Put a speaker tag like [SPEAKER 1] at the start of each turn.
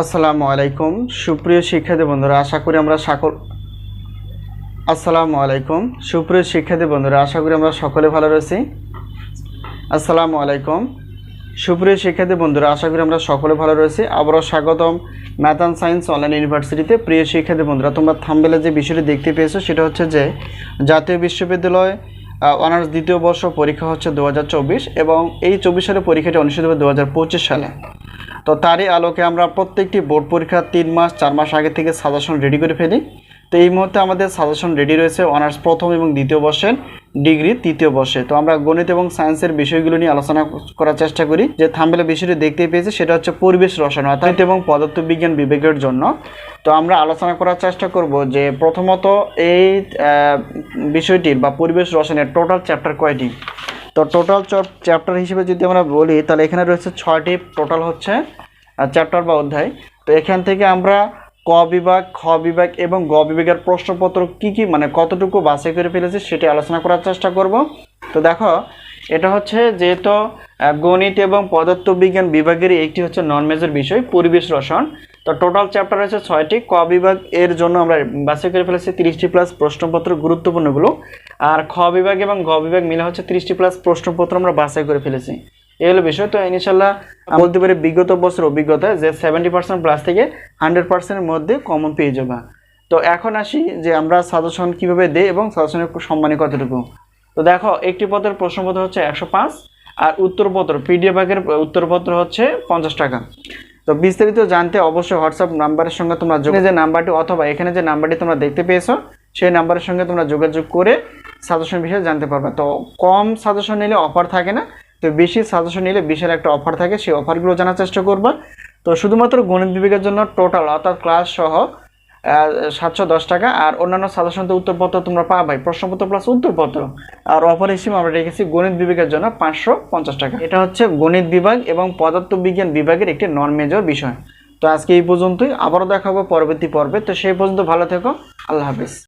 [SPEAKER 1] আসসালামু আলাইকুম। সুপ্রিয় শিক্ষার্থী বন্ধুরা, আশা করি আমরা সকল আসসালামু আলাইকুম। সুপ্রিয় শিক্ষার্থী বন্ধুরা, আশা করি আমরা সকলে ভালো রয়েছি। আসসালামু আলাইকুম। সুপ্রিয় শিক্ষার্থী বন্ধুরা, আশা করি আমরা সকলে ভালো রয়েছি। আবারও স্বাগতম ম্যাথ অ্যান্ড সায়েন্স অনলাইন ইউনিভার্সিটিতে। প্রিয় শিক্ষার্থী বন্ধুরা, তোমরা থামবেলে যে বিষয়টি দেখতে পেয়েছ, সেটা হচ্ছে যে, জাতীয় বিশ্ববিদ্যালয় অনার্স দ্বিতীয় বর্ষ পরীক্ষা হচ্ছে দু হাজার চব্বিশ এবং এই চব্বিশ সালের পরীক্ষাটি অনুষ্ঠিত হবে দু হাজার পঁচিশ সালে। তো তারই আলোকে আমরা প্রত্যেকটি বোর্ড পরীক্ষা তিন মাস, চার মাস আগে থেকে সাজেশন রেডি করে ফেলি। তো এই মুহূর্তে আমাদের সাজেশন রেডি রয়েছে অনার্স প্রথম এবং দ্বিতীয় বর্ষের ডিগ্রি তৃতীয় বর্ষে। তো আমরা গণিত এবং সায়েন্সের বিষয়গুলো নিয়ে আলোচনা করার চেষ্টা করি। যে থাম্বেলে বিষয়টি দেখতে পেয়েছি, সেটা হচ্ছে পরিবেশ রসায়ন, অর্থাৎ এবং পদার্থবিজ্ঞান বিবেকের জন্য। তো আমরা আলোচনা করার চেষ্টা করব যে প্রথমত এই বিষয়টির বা পরিবেশ রসায়নের টোটাল চ্যাপ্টার কয়টি? তো টোটাল চ্যাপ্টার হিসেবে যদি আমরা বলি, তাহলে এখানে রয়েছে ছয়টি টোটাল হচ্ছে চ্যাপ্টার বা অধ্যায়। তো এখান থেকে আমরা ক বিভাগ, খ বিভাগ এবং গ বিভাগের প্রশ্নপত্র কি কি মানে কতটুকু বাছাই করে ফেলেছে সেটি আলোচনা করার চেষ্টা করব। তো দেখো, এটা হচ্ছে যেহেতু গণিত এবং পদার্থবিজ্ঞান বিভাগেরই একটি হচ্ছে নন মেজর বিষয়, পরিবেশ রসায়ন। তো টোটাল চ্যাপ্টার রয়েছে ছয়টি। ক বিভাগ এর জন্য আমরা বাছাই করে ফেলেছি তিরিশটি প্লাস প্রশ্নপত্র গুরুত্বপূর্ণগুলো। আর খ বিভাগ এবং গ বিভাগ মিলে হচ্ছে তিরিশটি প্লাস প্রশ্নপত্র আমরা বাছাই করে ফেলেছি। এই হলো বিষয়। তো ইনশাল্লাহ বলতে পারি বিগত বছর অভিজ্ঞতা যে সেভেন্টি পার্সেন্ট প্লাস থেকে হান্ড্রেড পার্সেন্টের মধ্যে কমন পেয়ে যাবা। তো এখন আসি যে আমরা সাজেশন কীভাবে দেই এবং সাজেশনের সম্মানী কতটুকু। তো দেখো, একটি পত্রের প্রশ্নপত্র হচ্ছে একশো পাঁচ আর উত্তরপত্র পিডিএফ ভাগের উত্তরপত্র হচ্ছে পঞ্চাশ টাকা। তো বিস্তারিত জানতে অবশ্যই হোয়াটসঅ্যাপ নাম্বারের সঙ্গে তোমরা যে নাম্বারটি অথবা এখানে যে নাম্বারটি তোমরা দেখতে পেয়েছ, সেই নাম্বারের সঙ্গে তোমরা যোগাযোগ করে সাজেশন বিষয়ে জানতে পারবে। তো কম সাজেশন নিলে অফার থাকে না, তো বেশি সাজেশন নিলে বিশাল একটা অফার থাকে, সেই অফারগুলো জানার চেষ্টা করবা। তো শুধুমাত্র গণিত বিভাগের জন্য টোটাল অর্থাৎ ক্লাস সহ সাতশো দশ টাকা। আর অন্যান্য সাজেশন তো উত্তরপত্র তোমরা পাবাই প্রশ্নপত্র প্লাস উত্তরপত্র আর অফার হিসেবে আমরা রেখেছি গণিত বিভাগের জন্য পাঁচশো পঞ্চাশ টাকা। এটা হচ্ছে গণিত বিভাগ এবং পদার্থবিজ্ঞান বিভাগের একটি নন মেজর বিষয়। তো আজকে এই পর্যন্তই। আবারও দেখাবো পরবর্তী পর্বে। তো সেই পর্যন্ত ভালো থেকো। আল্লাহ হাফিজ।